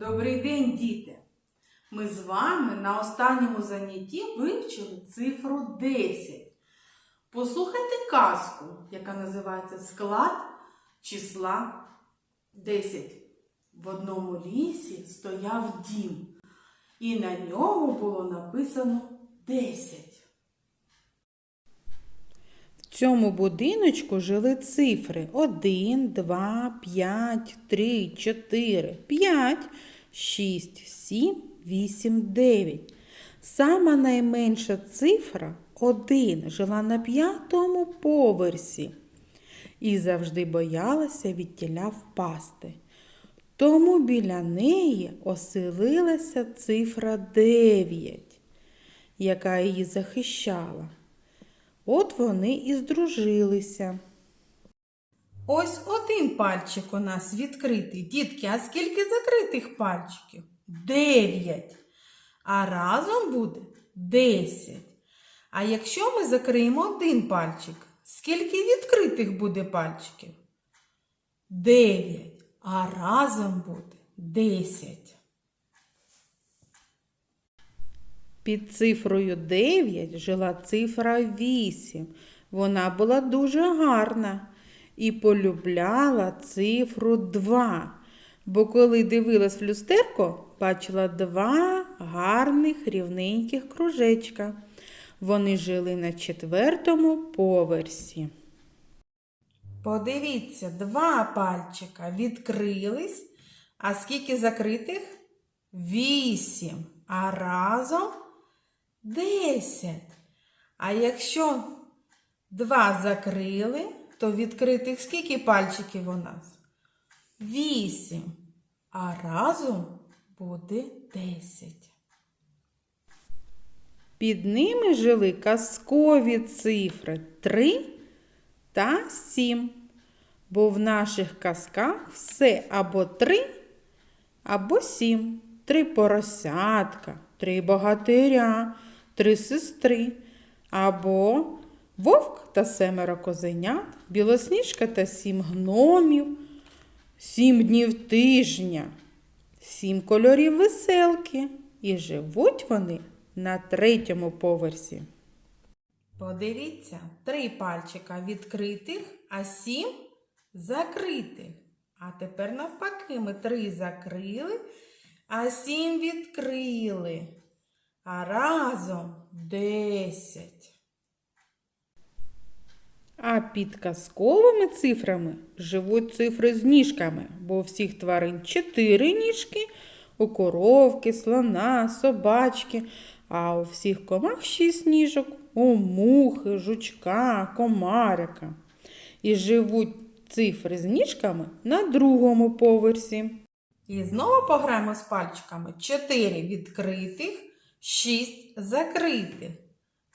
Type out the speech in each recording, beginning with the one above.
Добрий день, діти! Ми з вами на останньому занятті вивчили цифру 10. Послухайте казку, яка називається Склад числа 10. В одному лісі стояв дім, і на ньому було написано 10. Цьому будиночку жили цифри 1, 2, 5, 3, 4, 5, 6, 7, 8, 9. Сама найменша цифра 1 жила на п'ятому поверсі і завжди боялася від тіля впасти. Тому біля неї оселилася цифра 9, яка її захищала. От вони і здружилися. Ось один пальчик у нас відкритий. Дітки, а скільки закритих пальчиків? Дев'ять. А разом буде десять. А якщо ми закриємо один пальчик, скільки відкритих буде пальчиків? Дев'ять. А разом буде десять. Під цифрою 9 жила цифра 8. Вона була дуже гарна і полюбляла цифру 2. Бо коли дивилась в люстерко, бачила два гарних рівненьких кружечка. Вони жили на четвертому поверсі. Подивіться, два пальчика відкрились. А скільки закритих? Вісім. А разом десять. А якщо два закрили, то відкритих скільки пальчиків у нас? Вісім. А разом буде десять. Під ними жили казкові цифри 3 та 7. Бо в наших казках все або 3, або 7. Три поросятка, три богатиря, три сестри, або вовк та семеро козенят, білосніжка та сім гномів, сім днів тижня, сім кольорів веселки. І живуть вони на третьому поверсі. Подивіться, три пальчика відкритих, а сім закритих. А тепер навпаки ми три закрили, а сім відкрили. А разом десять. А під казковими цифрами живуть цифри з ніжками, бо у всіх тварин чотири ніжки, у коровки, слона, собачки, а у всіх комах шість ніжок, у мухи, жучка, комарика. І живуть цифри з ніжками на другому поверсі. І знову пограємо з пальчиками. Чотири відкритих, шість закритих.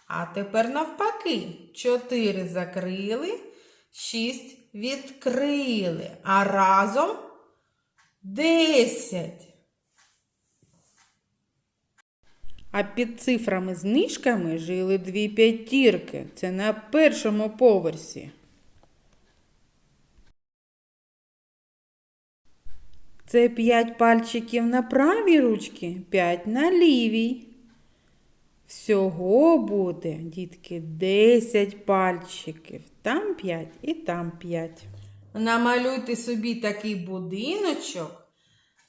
А тепер навпаки. Чотири закрили, шість відкрили. А разом десять. А під цифрами з ніжками жили дві п'ятірки. Це на першому поверсі. Це п'ять пальчиків на правій ручці, п'ять на лівій. Всього буде, дітки, 10 пальчиків. Там 5 і там 5. Намалюйте собі такий будиночок,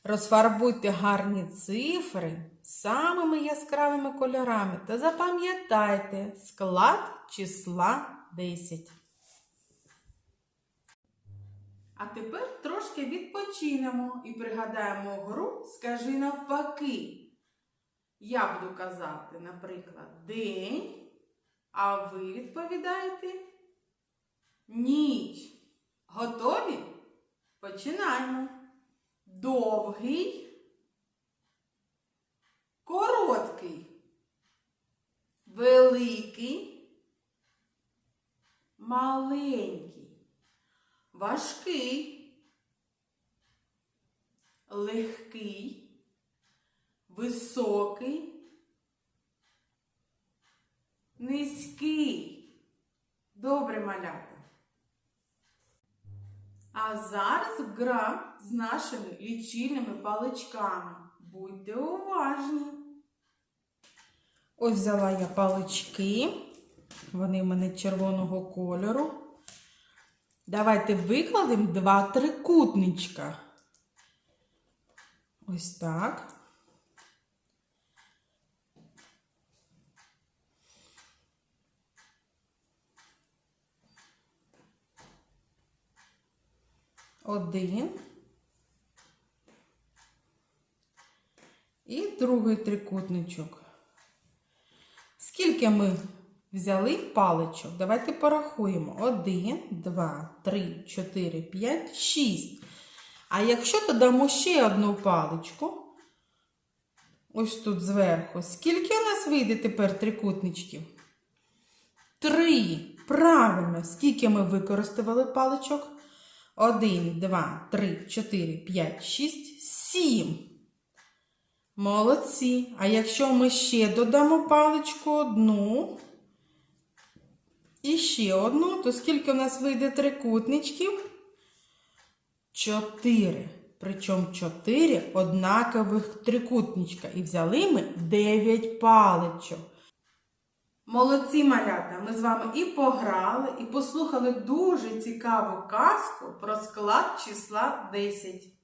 розфарбуйте гарні цифри самими яскравими кольорами та запам'ятайте склад числа 10. А тепер трошки відпочинемо і пригадаємо гру Скажи навпаки. Я буду казати, наприклад, день, а ви відповідаєте ніч. Готові? Починаємо. Довгий, короткий, великий, маленький, важкий, легкий, високий, низький. Добре малята. А зараз гра з нашими лічильними паличками. Будьте уважні. Ось взяла я палички. Вони в мене червоного кольору. Давайте викладемо два трикутничка. Ось так. Один. І другий трикутничок. Скільки ми взяли паличок? Давайте порахуємо. Один, два, три, чотири, п'ять, шість. А якщо додамо ще одну паличку, ось тут зверху, скільки у нас вийде тепер трикутничків? Три. Правильно, скільки ми використовували паличок? Один, два, три, чотири, п'ять, шість, сім. Молодці. А якщо ми ще додамо паличку одну і ще одну, то скільки у нас вийде трикутничків? Чотири. Причому чотири однакових трикутничка. І взяли ми дев'ять паличок. Молодці малята! Ми з вами і пограли, і послухали дуже цікаву казку про склад числа 10.